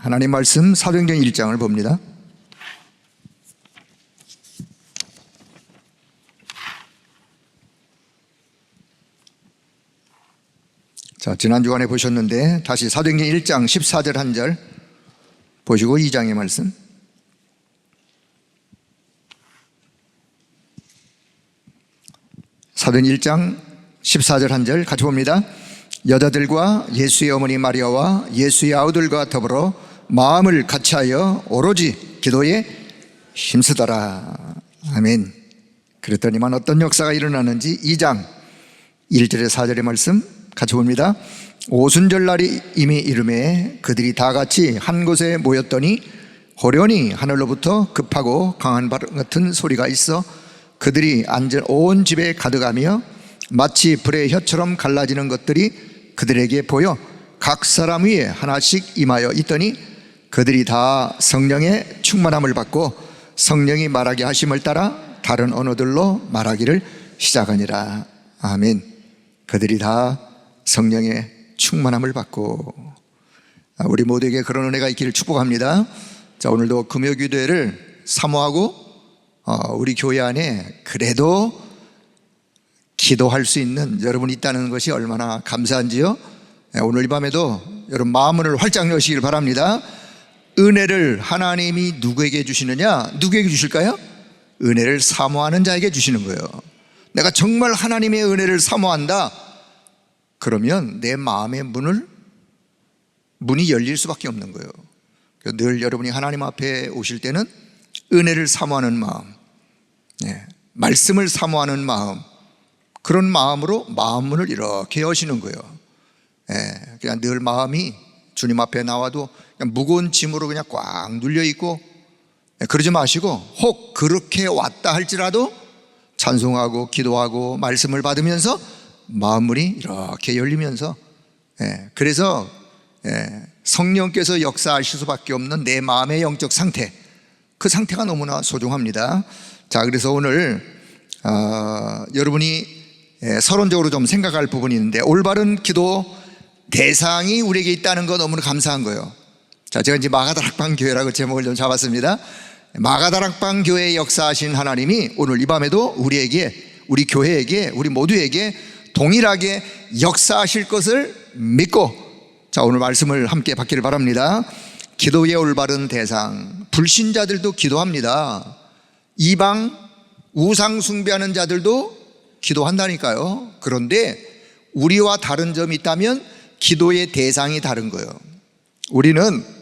하나님 말씀 사도행전 1장을 봅니다. 자, 지난 주간에 보셨는데 다시 사도행전 1장 14절 한 절 보시고 2장의 말씀. 사도행전 1장 14절 한 절 같이 봅니다. 여자들과 예수의 어머니 마리아와 예수의 아우들과 더불어 마음을 같이하여 오로지 기도에 힘쓰더라. 아멘. 그랬더니만 어떤 역사가 일어나는지 2장 1절에 4절의 말씀 같이 봅니다. 오순절 날이 이미 이름에 그들이 다 같이 한 곳에 모였더니 호련히 하늘로부터 급하고 강한 바람 같은 소리가 있어 그들이 앉은 온 집에 가득하며 마치 불의 혀처럼 갈라지는 것들이 그들에게 보여 각 사람 위에 하나씩 임하여 있더니 그들이 다 성령의 충만함을 받고 성령이 말하게 하심을 따라 다른 언어들로 말하기를 시작하니라. 아멘. 그들이 다 성령의 충만함을 받고 아, 우리 모두에게 그런 은혜가 있기를 축복합니다. 자, 오늘도 금요 기도회를 사모하고 어, 우리 교회 안에 그래도 기도할 수 있는 여러분이 있다는 것이 얼마나 감사한지요. 예, 오늘 이 밤에도 여러분 마음을 활짝 여시길 바랍니다. 은혜를 하나님이 누구에게 주시느냐? 누구에게 주실까요? 은혜를 사모하는 자에게 주시는 거예요. 내가 정말 하나님의 은혜를 사모한다. 그러면 내 마음의 문을 문이 열릴 수밖에 없는 거예요. 늘 여러분이 하나님 앞에 오실 때는 은혜를 사모하는 마음, 예, 말씀을 사모하는 마음, 그런 마음으로 마음 문을 이렇게 여시는 거예요. 예, 그냥 늘 마음이 주님 앞에 나와도 무거운 짐으로 그냥 꽉 눌려 있고 예, 그러지 마시고 혹 그렇게 왔다 할지라도 찬송하고 기도하고 말씀을 받으면서 마음문이 이렇게 열리면서 예, 그래서 예, 성령께서 역사하실 수밖에 없는 내 마음의 영적 상태 그 상태가 너무나 소중합니다. 자 그래서 오늘 어, 여러분이 예, 서론적으로 좀 생각할 부분이 있는데 올바른 기도 대상이 우리에게 있다는 거 너무나 감사한 거예요. 자 제가 이제 마가다락방 교회라고 제목을 좀 잡았습니다. 마가다락방 교회에 역사하신 하나님이 오늘 이 밤에도 우리에게 우리 교회에게 우리 모두에게 동일하게 역사하실 것을 믿고 자 오늘 말씀을 함께 받기를 바랍니다. 기도의 올바른 대상 불신자들도 기도합니다. 이방 우상 숭배하는 자들도 기도한다니까요. 그런데 우리와 다른 점이 있다면 기도의 대상이 다른 거예요. 우리는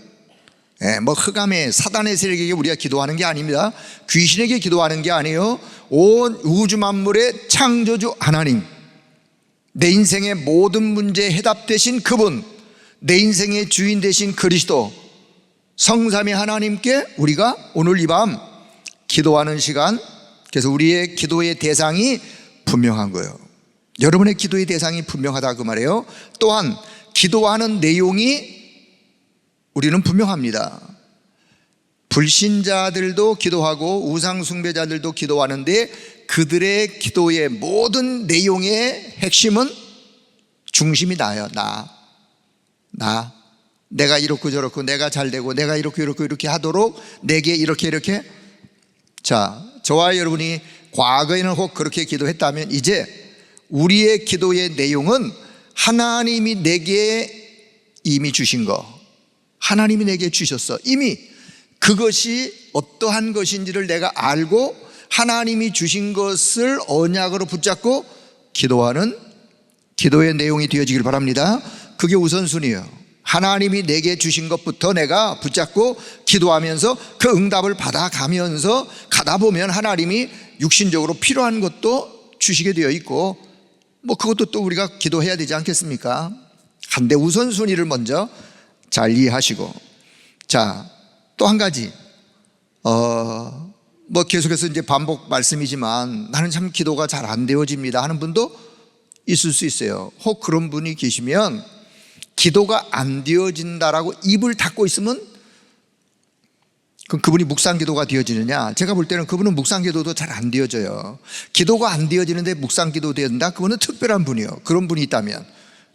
예, 뭐 흑암의 사단의 세력에게 우리가 기도하는 게 아닙니다. 귀신에게 기도하는 게 아니에요. 온 우주 만물의 창조주 하나님, 내 인생의 모든 문제에 해답 되신 그분, 내 인생의 주인 되신 그리스도, 성삼위 하나님께 우리가 오늘 이 밤 기도하는 시간, 그래서 우리의 기도의 대상이 분명한 거예요. 여러분의 기도의 대상이 분명하다 그 말이에요. 또한 기도하는 내용이 우리는 분명합니다. 불신자들도 기도하고 우상숭배자들도 기도하는데 그들의 기도의 모든 내용의 핵심은 중심이 나요. 나. 나. 내가 이렇고 저렇고 내가 잘 되고 내가 이렇게 이렇게 이렇게 하도록 내게 이렇게 이렇게 자, 저와 여러분이 과거에는 혹 그렇게 기도했다면 이제 우리의 기도의 내용은 하나님이 내게 이미 주신 거 하나님이 내게 주셨어. 이미 그것이 어떠한 것인지를 내가 알고 하나님이 주신 것을 언약으로 붙잡고 기도하는 기도의 내용이 되어지길 바랍니다. 그게 우선순위예요. 하나님이 내게 주신 것부터 내가 붙잡고 기도하면서 그 응답을 받아가면서 가다 보면 하나님이 육신적으로 필요한 것도 주시게 되어 있고 뭐 그것도 또 우리가 기도해야 되지 않겠습니까? 한데 우선순위를 먼저 잘 이해하시고 자 또 한 가지 어 뭐 계속해서 이제 반복 말씀이지만 나는 참 기도가 잘 안 되어집니다 하는 분도 있을 수 있어요. 혹 그런 분이 계시면 기도가 안 되어진다라고 입을 닫고 있으면 그럼 그분이 묵상 기도가 되어지느냐? 제가 볼 때는 그분은 묵상 기도도 잘 안 되어져요. 기도가 안 되어지는데 묵상 기도 되어진다? 그분은 특별한 분이요. 그런 분이 있다면.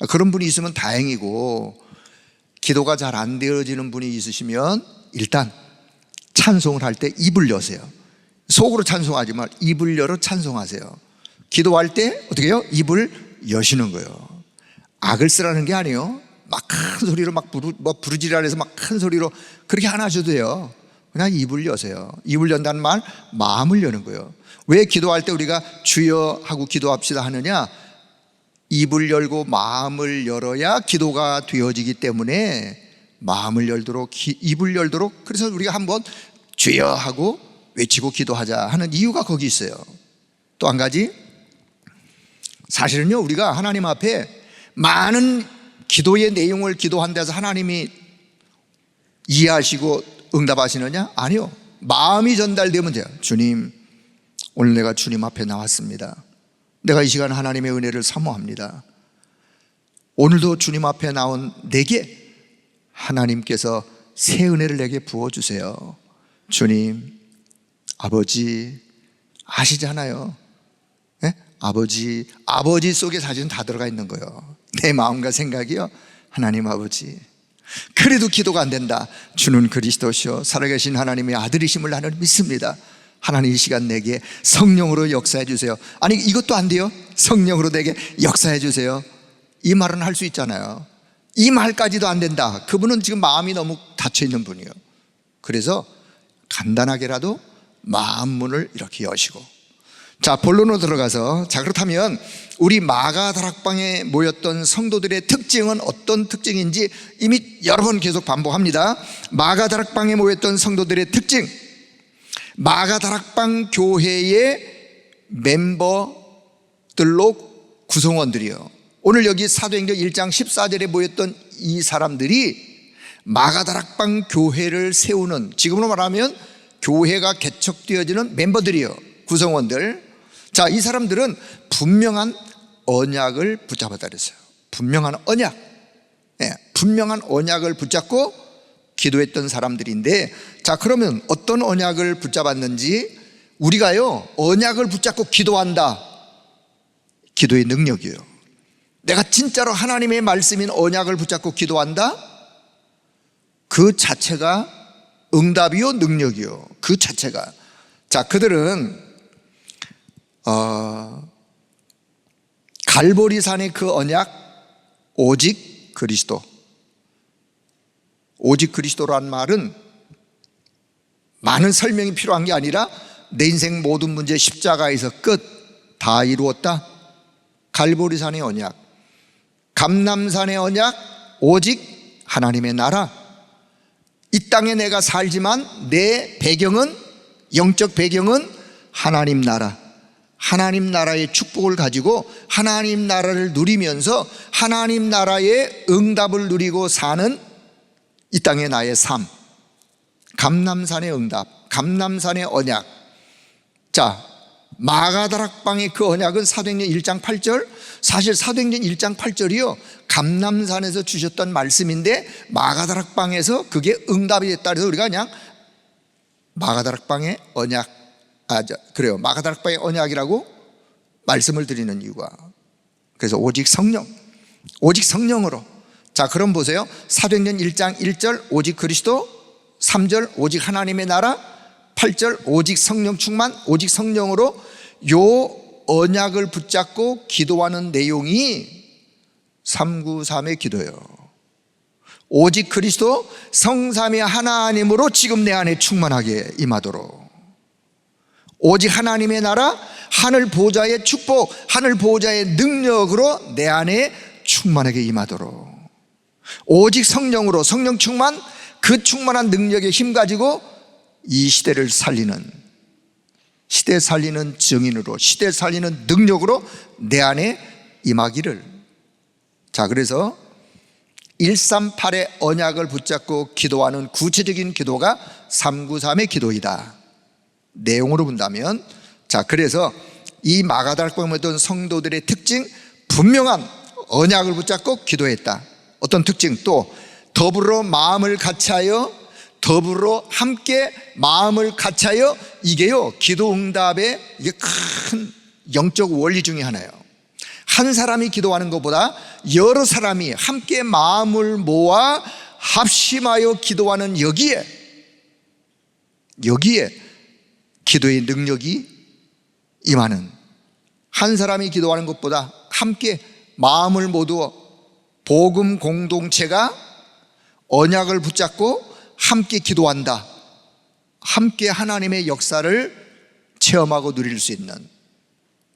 그런 분이 있으면 다행이고 기도가 잘 안 되어지는 분이 있으시면 일단 찬송을 할 때 입을 여세요. 속으로 찬송하지 말 입을 열어 찬송하세요. 기도할 때 어떻게 해요? 입을 여시는 거예요. 악을 쓰라는 게 아니에요. 막 큰 소리로 막 부르, 뭐 부르지랄해서 막 큰 소리로 그렇게 안 하셔도 돼요. 그냥 입을 여세요. 입을 연다는 말 마음을 여는 거예요. 왜 기도할 때 우리가 주여 하고 기도합시다 하느냐? 입을 열고 마음을 열어야 기도가 되어지기 때문에 마음을 열도록 기- 입을 열도록 그래서 우리가 한번 주여 하고 외치고 기도하자 하는 이유가 거기 있어요. 또 한 가지 사실은요 우리가 하나님 앞에 많은 기도의 내용을 기도한 데서 하나님이 이해하시고 응답하시느냐? 아니요. 마음이 전달되면 돼요. 주님, 오늘 내가 주님 앞에 나왔습니다. 내가 이 시간 하나님의 은혜를 사모합니다. 오늘도 주님 앞에 나온 내게 하나님께서 새 은혜를 내게 부어주세요. 주님, 아버지, 아시잖아요. 예? 아버지, 아버지 속에 사실은 다 들어가 있는 거예요. 내 마음과 생각이요. 하나님 아버지. 그래도 기도가 안 된다. 주는 그리스도시요. 살아계신 하나님의 아들이심을 나는 믿습니다. 하나님 이 시간 내게 성령으로 역사해 주세요. 아니, 이것도 안 돼요? 성령으로 내게 역사해 주세요. 이 말은 할 수 있잖아요. 이 말까지도 안 된다. 그분은 지금 마음이 너무 닫혀 있는 분이에요. 그래서 간단하게라도 마음 문을 이렇게 여시고 자 본론으로 들어가서 자 그렇다면 우리 마가 다락방에 모였던 성도들의 특징은 어떤 특징인지 이미 여러 번 계속 반복합니다 마가 다락방에 모였던 성도들의 특징 마가다락방 교회의 멤버들로 구성원들이요. 오늘 여기 사도행전 1장 14절에 모였던 이 사람들이 마가다락방 교회를 세우는 지금으로 말하면 교회가 개척되어지는 멤버들이요. 구성원들. 자 이 사람들은 분명한 언약을 붙잡았다 그랬어요. 분명한 언약. 예, 분명한 언약을 붙잡고 기도했던 사람들인데 자 그러면 어떤 언약을 붙잡았는지 우리가요 언약을 붙잡고 기도한다. 기도의 능력이에요. 내가 진짜로 하나님의 말씀인 언약을 붙잡고 기도한다? 그 자체가 응답이요 능력이요. 그 자체가. 자 그들은 어, 갈보리산의 그 언약 오직 그리스도 오직 그리스도란 말은 많은 설명이 필요한 게 아니라 내 인생 모든 문제 십자가에서 끝 다 이루었다. 갈보리산의 언약 감남산의 언약 오직 하나님의 나라. 이 땅에 내가 살지만 내 배경은 영적 배경은 하나님 나라. 하나님 나라의 축복을 가지고 하나님 나라를 누리면서 하나님 나라의 응답을 누리고 사는 이 땅의 나의 삶. 감남산의 응답 감남산의 언약. 자 마가다락방의 그 언약은 사도행전 1장 8절? 사실 사도행전 1장 8절이요. 감남산에서 주셨던 말씀인데 마가다락방에서 그게 응답이 됐다. 그래서 우리가 그냥 마가다락방의 언약 아 저, 그래요. 마가다락방의 언약이라고 말씀을 드리는 이유가. 그래서 오직 성령 오직 성령으로 자 그럼 보세요. 사도행전 1장 1절 오직 그리스도 3절 오직 하나님의 나라 8절 오직 성령 충만 오직 성령으로 요 언약을 붙잡고 기도하는 내용이 393의 기도예요. 오직 그리스도 성삼위 하나님으로 지금 내 안에 충만하게 임하도록. 오직 하나님의 나라 하늘 보좌의 축복 하늘 보좌의 능력으로 내 안에 충만하게 임하도록 오직 성령으로 성령 충만 그 충만한 능력의 힘 가지고 이 시대를 살리는 시대 살리는 증인으로 시대 살리는 능력으로 내 안에 임하기를. 자 그래서 138의 언약을 붙잡고 기도하는 구체적인 기도가 393의 기도이다. 내용으로 본다면 자 그래서 이 마가다락방에 던 성도들의 특징 분명한 언약을 붙잡고 기도했다 어떤 특징 또 더불어 마음을 같이하여 더불어 함께 마음을 같이하여 이게요 기도 응답의 이게 큰 영적 원리 중에 하나예요. 한 사람이 기도하는 것보다 여러 사람이 함께 마음을 모아 합심하여 기도하는 여기에 여기에 기도의 능력이 임하는 한 사람이 기도하는 것보다 함께 마음을 모두어 복음 공동체가 언약을 붙잡고 함께 기도한다. 함께 하나님의 역사를 체험하고 누릴 수 있는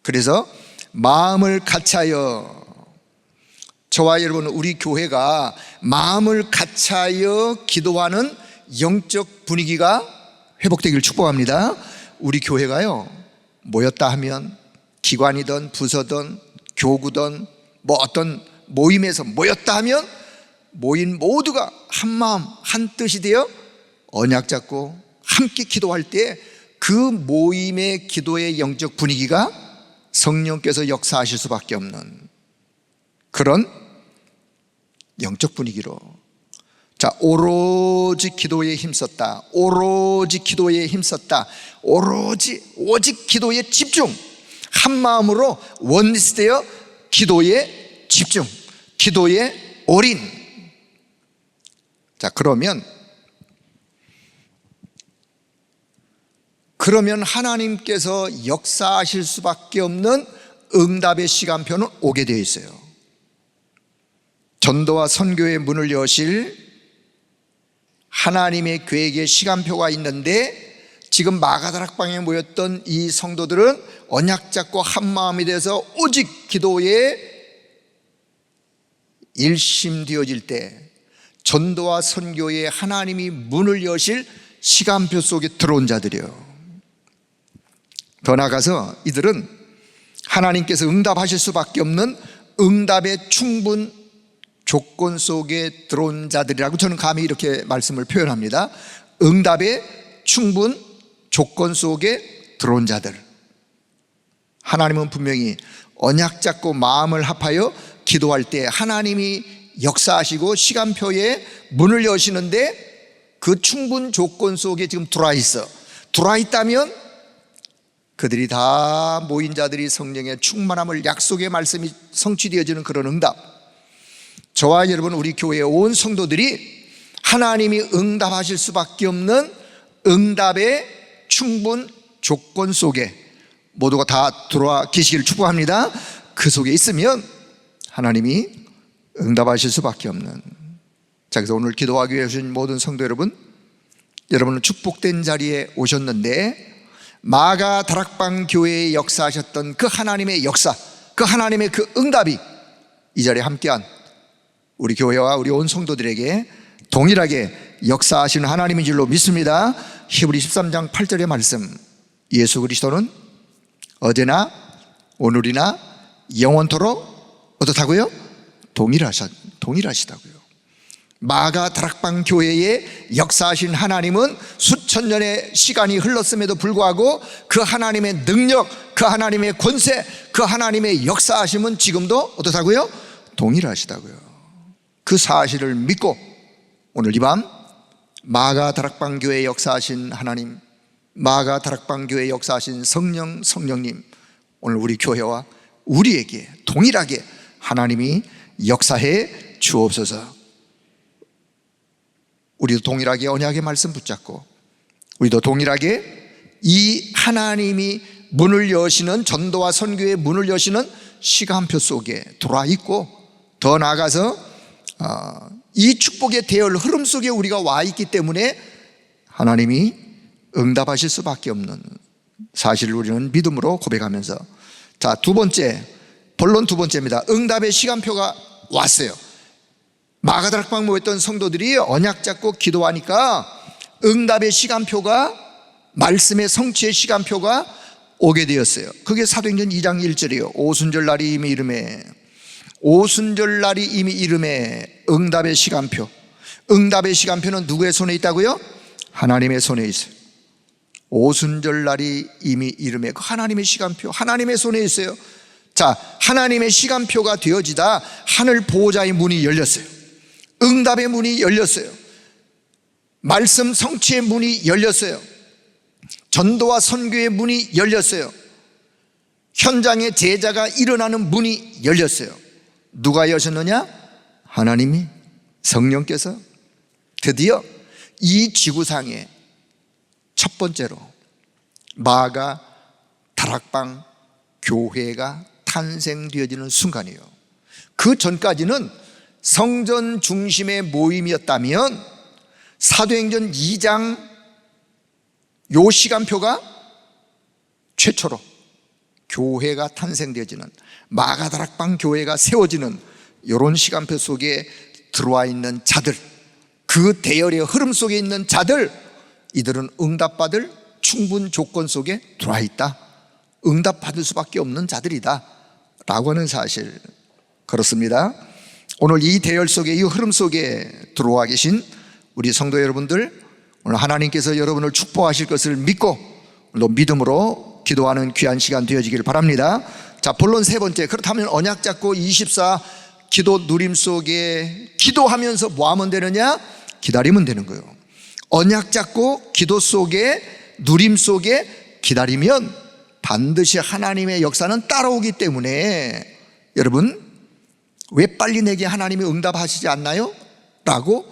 그래서 마음을 같이하여 저와 여러분 우리 교회가 마음을 같이하여 기도하는 영적 분위기가 회복되기를 축복합니다. 우리 교회가요 모였다 하면 기관이든 부서든 교구든 뭐 어떤 모임에서 모였다 하면 모인 모두가 한 마음 한 뜻이 되어 언약 잡고 함께 기도할 때 그 모임의 기도의 영적 분위기가 성령께서 역사하실 수밖에 없는 그런 영적 분위기로. 자 오로지 기도에 힘썼다. 오로지 기도에 힘썼다. 오로지 오직 기도에 집중. 한 마음으로 원리스되어 기도에 집중 기도에 올인 자 그러면 그러면 하나님께서 역사하실 수밖에 없는 응답의 시간표는 오게 되어 있어요. 전도와 선교의 문을 여실 하나님의 계획의 시간표가 있는데 지금 마가다락방에 모였던 이 성도들은 언약 잡고 한 마음이 돼서 오직 기도에 일심되어질 때 전도와 선교에 하나님이 문을 여실 시간표 속에 들어온 자들이요. 더 나아가서 이들은 하나님께서 응답하실 수밖에 없는 응답의 충분 조건 속에 들어온 자들이라고 저는 감히 이렇게 말씀을 표현합니다. 응답의 충분 조건 속에 들어온 자들. 하나님은 분명히 언약 잡고 마음을 합하여 기도할 때 하나님이 역사하시고 시간표에 문을 여시는데 그 충분 조건 속에 지금 들어와 있어. 들어와 있다면 그들이 다 모인 자들이 성령의 충만함을 약속의 말씀이 성취되어지는 그런 응답. 저와 여러분 우리 교회의 온 성도들이 하나님이 응답하실 수밖에 없는 응답의 충분 조건 속에 모두가 다 들어와 계시기를 축복합니다. 그 속에 있으면 하나님이 응답하실 수밖에 없는. 자, 그래서 오늘 기도하기 위해 오신 모든 성도 여러분, 여러분은 축복된 자리에 오셨는데 마가 다락방 교회에 역사하셨던 그 하나님의 역사, 그 하나님의 그 응답이 이 자리에 함께한 우리 교회와 우리 온 성도들에게 동일하게 역사하시는 하나님인 줄로 믿습니다. 히브리 13장 8절의 말씀. 예수 그리스도는 어제나 오늘이나 영원토록 어떻다고요? 동일하셨, 동일하시다고요. 마가 다락방 교회에 역사하신 하나님은 수천 년의 시간이 흘렀음에도 불구하고 그 하나님의 능력, 그 하나님의 권세, 그 하나님의 역사하심은 지금도 어떻다고요? 동일하시다고요. 그 사실을 믿고 오늘 이 밤 마가 다락방 교회 역사하신 하나님, 마가 다락방 교회 역사하신 성령 성령님 오늘 우리 교회와 우리에게 동일하게 하나님이 역사해 주옵소서. 우리도 동일하게 언약의 말씀 붙잡고 우리도 동일하게 이 하나님이 문을 여시는 전도와 선교의 문을 여시는 시간표 속에 들어와 있고 더 나아가서 어, 이 축복의 대열 흐름 속에 우리가 와 있기 때문에 하나님이 응답하실 수밖에 없는 사실을 우리는 믿음으로 고백하면서 자 두 번째 본론 두 번째입니다. 응답의 시간표가 왔어요. 마가다락방 모였던 성도들이 언약 잡고 기도하니까 응답의 시간표가 말씀의 성취의 시간표가 오게 되었어요. 그게 사도행전 2장 1절이에요. 오순절 날이 이미 이름에 오순절 날이 이미 이름에 응답의 시간표. 응답의 시간표는 누구의 손에 있다고요? 하나님의 손에 있어요. 오순절 날이 이미 이름에 그 하나님의 시간표, 하나님의 손에 있어요. 자, 하나님의 시간표가 되어지다 하늘 보호자의 문이 열렸어요. 응답의 문이 열렸어요. 말씀 성취의 문이 열렸어요. 전도와 선교의 문이 열렸어요. 현장에 제자가 일어나는 문이 열렸어요. 누가 여셨느냐? 하나님이 성령께서 드디어 이 지구상에 첫 번째로 마가 다락방 교회가 탄생되어지는 순간이에요. 그 전까지는 성전 중심의 모임이었다면 사도행전 2장 요 시간표가 최초로 교회가 탄생되어지는 마가다락방 교회가 세워지는 이런 시간표 속에 들어와 있는 자들 그 대열의 흐름 속에 있는 자들 이들은 응답받을 충분 조건 속에 들어와 있다 응답받을 수밖에 없는 자들이다 라고 하는 사실 그렇습니다 오늘 이 대열 속에 이 흐름 속에 들어와 계신 우리 성도 여러분들 오늘 하나님께서 여러분을 축복하실 것을 믿고 오늘도 믿음으로 기도하는 귀한 시간 되어지길 바랍니다. 자, 본론 세 번째. 그렇다면 언약 잡고 24 기도 누림 속에 기도하면서 뭐 하면 되느냐? 기다리면 되는 거예요. 언약 잡고 기도 속에 누림 속에 기다리면 반드시 하나님의 역사는 따라오기 때문에 여러분 왜 빨리 내게 하나님이 응답하시지 않나요? 라고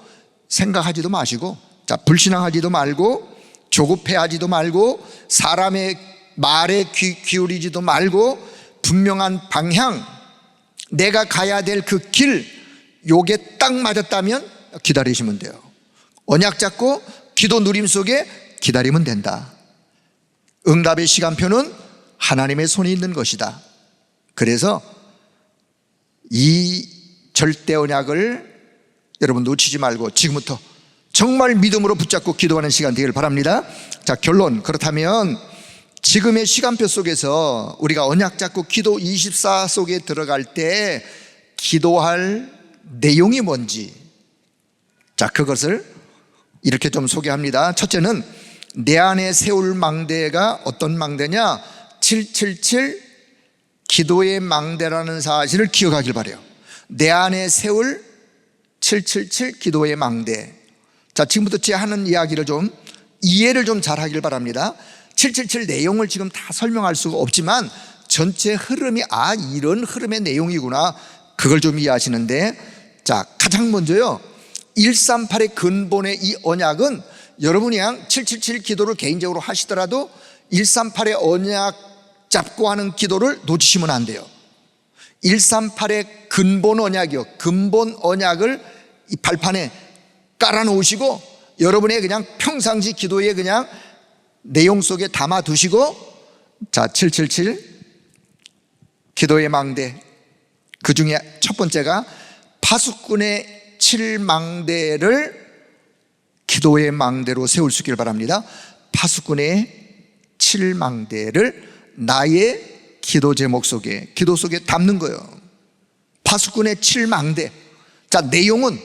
생각하지도 마시고 자 불신앙하지도 말고 조급해하지도 말고 사람의 말에 귀 기울이지도 말고 분명한 방향 내가 가야 될 그 길 요게 딱 맞았다면 기다리시면 돼요 언약 잡고 기도 누림 속에 기다리면 된다 응답의 시간표는 하나님의 손에 있는 것이다 그래서 이 절대 언약을 여러분 놓치지 말고 지금부터 정말 믿음으로 붙잡고 기도하는 시간 되기를 바랍니다. 자, 결론. 그렇다면 지금의 시간표 속에서 우리가 언약 잡고 기도 24 속에 들어갈 때 기도할 내용이 뭔지 자, 그것을 이렇게 좀 소개합니다. 첫째는 내 안에 세울 망대가 어떤 망대냐? 777 기도의 망대라는 사실을 기억하길 바래요. 내 안에 세울 777 기도의 망대. 자, 지금부터 제 하는 이야기를 좀 이해를 좀 잘 하길 바랍니다. 777 내용을 지금 다 설명할 수가 없지만 전체 흐름이 아, 이런 흐름의 내용이구나. 그걸 좀 이해하시는데 자, 가장 먼저요. 138의 근본의 이 언약은 여러분이 그냥 777 기도를 개인적으로 하시더라도 138의 언약 잡고 하는 기도를 놓치시면 안 돼요. 138의 근본 언약이요. 근본 언약을 이 발판에 깔아 놓으시고 여러분의 그냥 평상시 기도에 그냥 내용 속에 담아 두시고 자, 777 기도의 망대 그 중에 첫 번째가 파수꾼의 7망대를 기도의 망대로 세울 수 있기를 바랍니다. 파수꾼의 7망대를 나의 기도 제목 속에 기도 속에 담는 거예요. 파수꾼의 7망대. 자, 내용은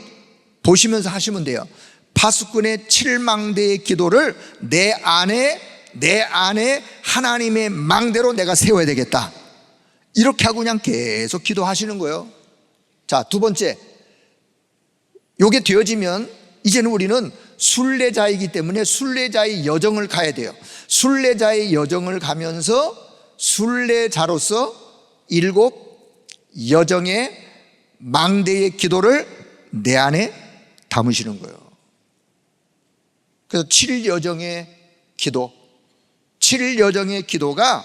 보시면서 하시면 돼요. 파수꾼의 7망대의 기도를 내 안에 내 안에 하나님의 망대로 내가 세워야 되겠다. 이렇게 하고 그냥 계속 기도하시는 거예요. 자, 두 번째. 요게 되어지면 이제는 우리는 순례자이기 때문에 순례자의 여정을 가야 돼요. 순례자의 여정을 가면서 순례자로서 일곱 여정의 망대의 기도를 내 안에 담으시는 거예요. 그래서 7일 여정의 기도, 7일 여정의 기도가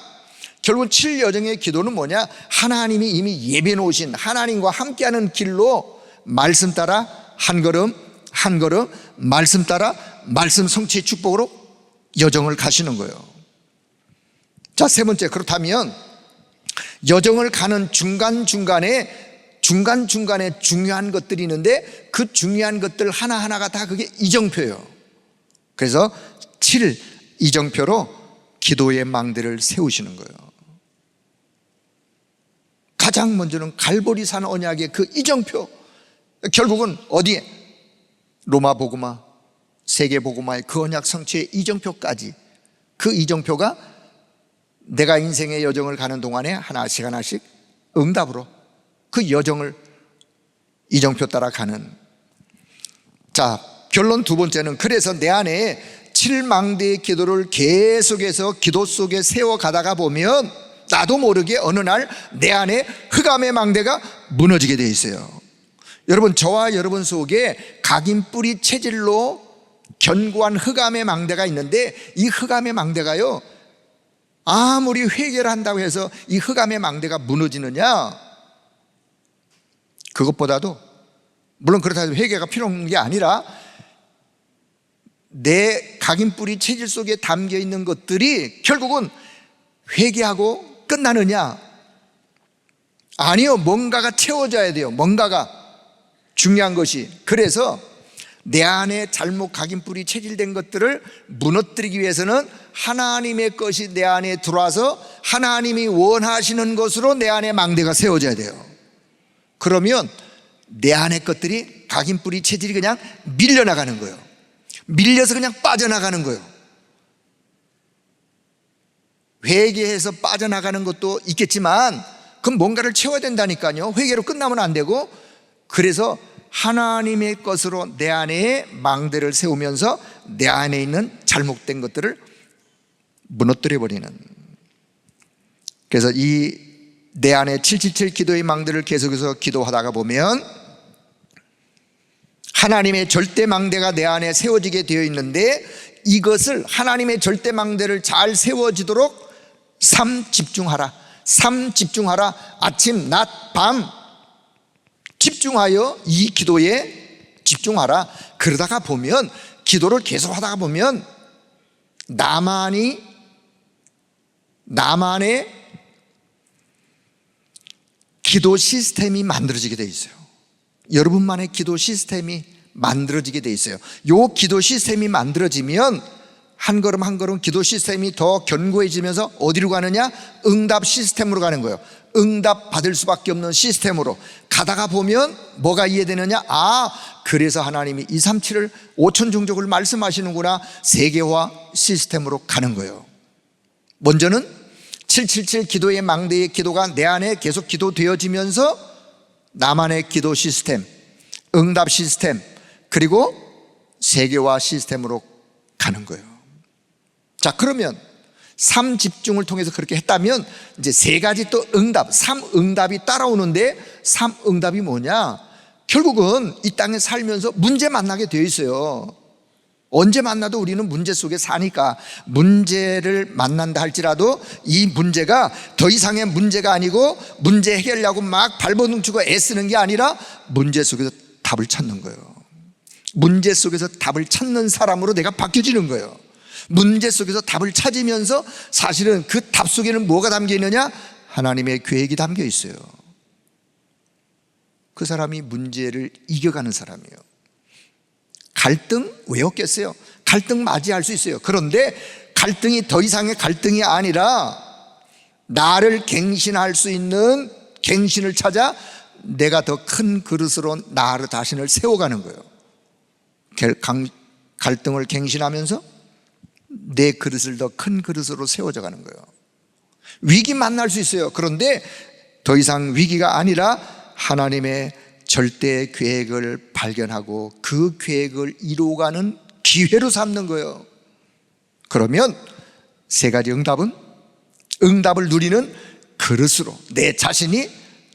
결국 7일 여정의 기도는 뭐냐? 하나님이 이미 예배 놓으신 하나님과 함께하는 길로 말씀 따라 한 걸음 한 걸음 말씀 따라 말씀 성취의 축복으로 여정을 가시는 거예요. 자, 세 번째 그렇다면 여정을 가는 중간중간에 중간중간에 중요한 것들이 있는데 그 중요한 것들 하나하나가 다 그게 이정표예요. 그래서 7 이정표로 기도의 망대를 세우시는 거예요. 가장 먼저는 갈보리산 언약의 그 이정표 결국은 어디에 로마 복음화 세계 복음화의 그 언약 성취의 이정표까지 그 이정표가 내가 인생의 여정을 가는 동안에 하나씩 하나씩 응답으로 그 여정을 이정표 따라 가는. 자 결론 두 번째는 그래서 내 안에 칠망대의 기도를 계속해서 기도 속에 세워 가다가 보면 나도 모르게 어느 날 내 안에 흑암의 망대가 무너지게 돼 있어요. 여러분 저와 여러분 속에 각인 뿌리 체질로 견고한 흑암의 망대가 있는데 이 흑암의 망대가요 아무리 회개를 한다고 해서 이 흑암의 망대가 무너지느냐? 그것보다도 물론 그렇다 해서 회개가 필요한 게 아니라 내 각인 뿌리 체질 속에 담겨 있는 것들이 결국은 회개하고 끝나느냐? 아니요 뭔가가 채워져야 돼요. 뭔가가 중요한 것이. 그래서 내 안에 잘못 각인 뿌리 체질된 것들을 무너뜨리기 위해서는 하나님의 것이 내 안에 들어와서 하나님이 원하시는 것으로 내 안에 망대가 세워져야 돼요. 그러면 내 안에 것들이 각인 뿌리 체질이 그냥 밀려나가는 거예요. 밀려서 그냥 빠져나가는 거예요. 회개해서 빠져나가는 것도 있겠지만 그럼 뭔가를 채워야 된다니까요. 회개로 끝나면 안 되고 그래서 하나님의 것으로 내 안에 망대를 세우면서 내 안에 있는 잘못된 것들을 무너뜨려 버리는 그래서 이 내 안에 777 기도의 망대를 계속해서 기도하다가 보면 하나님의 절대 망대가 내 안에 세워지게 되어 있는데 이것을 하나님의 절대 망대를 잘 세워지도록 삶 집중하라. 삶 집중하라. 아침, 낮, 밤 집중하여 이 기도에 집중하라. 그러다가 보면 기도를 계속 하다가 보면 나만이 나만의 기도 시스템이 만들어지게 돼 있어요. 여러분만의 기도 시스템이 만들어지게 돼 있어요. 요 기도 시스템이 만들어지면 한 걸음 한 걸음 기도 시스템이 더 견고해지면서 어디로 가느냐? 응답 시스템으로 가는 거예요. 응답 받을 수밖에 없는 시스템으로 가다가 보면 뭐가 이해되느냐? 아, 그래서 하나님이 2, 3, 7을 5천 종족을 말씀하시는구나. 세계화 시스템으로 가는 거예요. 먼저는 777 기도의 망대의 기도가 내 안에 계속 기도되어지면서 나만의 기도 시스템, 응답 시스템, 그리고 세계화 시스템으로 가는 거예요. 자, 그러면 삶 집중을 통해서 그렇게 했다면 이제 세 가지 또 응답, 삼 응답이 따라오는데 삼 응답이 뭐냐? 결국은 이 땅에 살면서 문제 만나게 되어 있어요. 언제 만나도 우리는 문제 속에 사니까 문제를 만난다 할지라도 이 문제가 더 이상의 문제가 아니고 문제 해결하려고 막 발버둥치고 애쓰는 게 아니라 문제 속에서 답을 찾는 거예요. 문제 속에서 답을 찾는 사람으로 내가 바뀌어지는 거예요. 문제 속에서 답을 찾으면서 사실은 그 답 속에는 뭐가 담겨 있느냐? 하나님의 계획이 담겨 있어요. 그 사람이 문제를 이겨가는 사람이에요. 갈등 왜 없겠어요? 갈등 맞이할 수 있어요. 그런데 갈등이 더 이상의 갈등이 아니라 나를 갱신할 수 있는 갱신을 찾아 내가 더 큰 그릇으로 나를 자신을 세워가는 거예요. 갈등을 갱신하면서 내 그릇을 더 큰 그릇으로 세워져 가는 거예요. 위기 만날 수 있어요. 그런데 더 이상 위기가 아니라 하나님의 절대 계획을 발견하고 그 계획을 이루어가는 기회로 삼는 거예요. 그러면 세 가지 응답은 응답을 누리는 그릇으로 내 자신이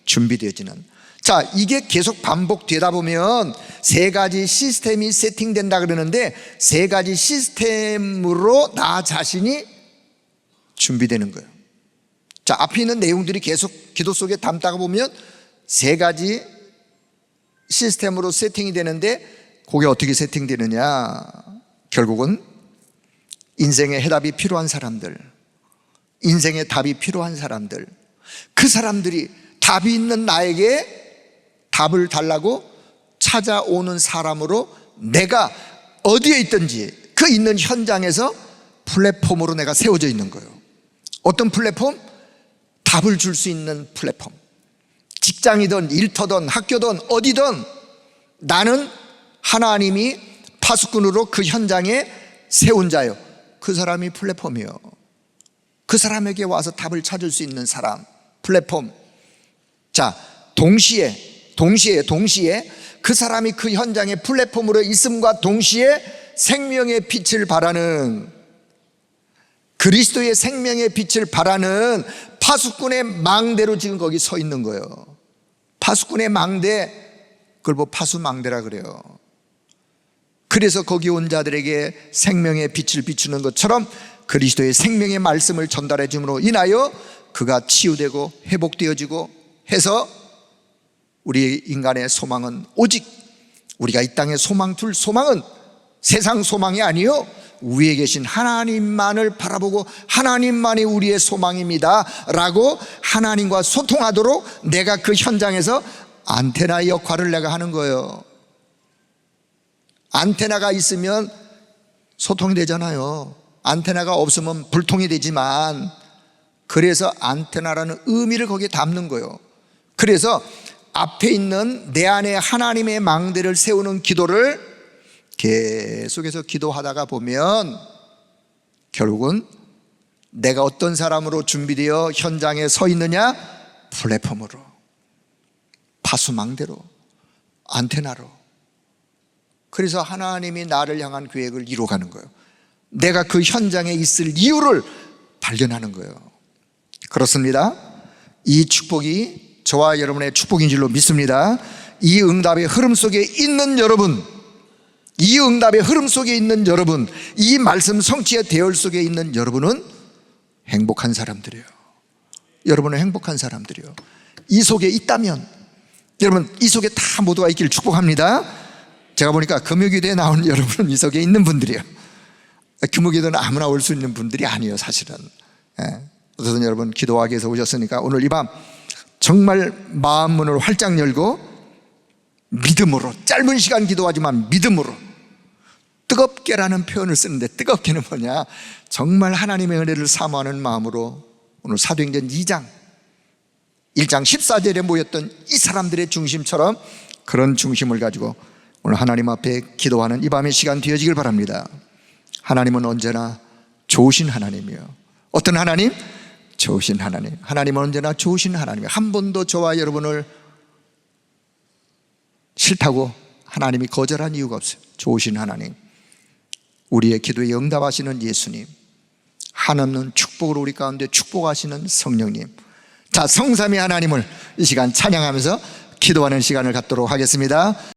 준비되어지는 자, 이게 계속 반복되다 보면 세 가지 시스템이 세팅된다 그러는데 세 가지 시스템으로 나 자신이 준비되는 거예요. 자, 앞에 있는 내용들이 계속 기도 속에 담다가 보면 세 가지 시스템으로 세팅이 되는데 그게 어떻게 세팅되느냐? 결국은 인생의 해답이 필요한 사람들, 인생의 답이 필요한 사람들, 그 사람들이 답이 있는 나에게 답을 달라고 찾아오는 사람으로 내가 어디에 있든지 그 있는 현장에서 플랫폼으로 내가 세워져 있는 거예요. 어떤 플랫폼? 답을 줄 수 있는 플랫폼. 직장이든 일터든 학교든 어디든 나는 하나님이 파수꾼으로 그 현장에 세운 자요. 그 사람이 플랫폼이요. 그 사람에게 와서 답을 찾을 수 있는 사람, 플랫폼. 자, 동시에 동시에 동시에 그 사람이 그 현장에 플랫폼으로 있음과 동시에 생명의 빛을 바라는 그리스도의 생명의 빛을 바라는 파수꾼의 망대로 지금 거기 서 있는 거예요. 파수꾼의 망대 그걸 뭐 파수망대라 그래요. 그래서 거기 온 자들에게 생명의 빛을 비추는 것처럼 그리스도의 생명의 말씀을 전달해 줌으로 인하여 그가 치유되고 회복되어지고 해서 우리 인간의 소망은 오직 우리가 이 땅에 소망 둘 소망은 세상 소망이 아니요 위에 계신 하나님만을 바라보고 하나님만이 우리의 소망입니다. 라고 하나님과 소통하도록 내가 그 현장에서 안테나 역할을 내가 하는 거예요. 안테나가 있으면 소통이 되잖아요. 안테나가 없으면 불통이 되지만 그래서 안테나라는 의미를 거기에 담는 거예요. 그래서 앞에 있는 내 안에 하나님의 망대를 세우는 기도를 계속해서 기도하다가 보면 결국은 내가 어떤 사람으로 준비되어 현장에 서 있느냐? 플랫폼으로. 파수망대로. 안테나로. 그래서 하나님이 나를 향한 계획을 이루어가는 거예요. 내가 그 현장에 있을 이유를 발견하는 거예요. 그렇습니다. 이 축복이 저와 여러분의 축복인 줄로 믿습니다 이 응답의 흐름 속에 있는 여러분 이 응답의 흐름 속에 있는 여러분, 이 말씀 성취의 대열 속에 있는 여러분은 행복한 사람들이에요. 여러분은 행복한 사람들이에요. 이 속에 있다면, 여러분, 이 속에 다 모두가 있기를 축복합니다. 제가 보니까 금요기도에 나오는 여러분은 이 속에 있는 분들이에요. 금요기도는 아무나 올 수 있는 분들이 아니에요, 사실은. 예. 어쨌든 여러분, 기도하기 위해서 오셨으니까 오늘 이 밤 정말 마음 문을 활짝 열고 믿음으로, 짧은 시간 기도하지만 믿음으로 뜨겁게라는 표현을 쓰는데 뜨겁게는 뭐냐? 정말 하나님의 은혜를 사모하는 마음으로 오늘 사도행전 2장 1장 14절에 모였던 이 사람들의 중심처럼 그런 중심을 가지고 오늘 하나님 앞에 기도하는 이 밤의 시간 되어지길 바랍니다. 하나님은 언제나 좋으신 하나님이요. 어떤 하나님? 좋으신 하나님. 하나님은 언제나 좋으신 하나님이요. 한 번도 저와 여러분을 싫다고 하나님이 거절한 이유가 없어요. 좋으신 하나님. 우리의 기도에 응답하시는 예수님, 한없는 축복으로 우리 가운데 축복하시는 성령님. 자, 성삼위 하나님을 이 시간 찬양하면서 기도하는 시간을 갖도록 하겠습니다.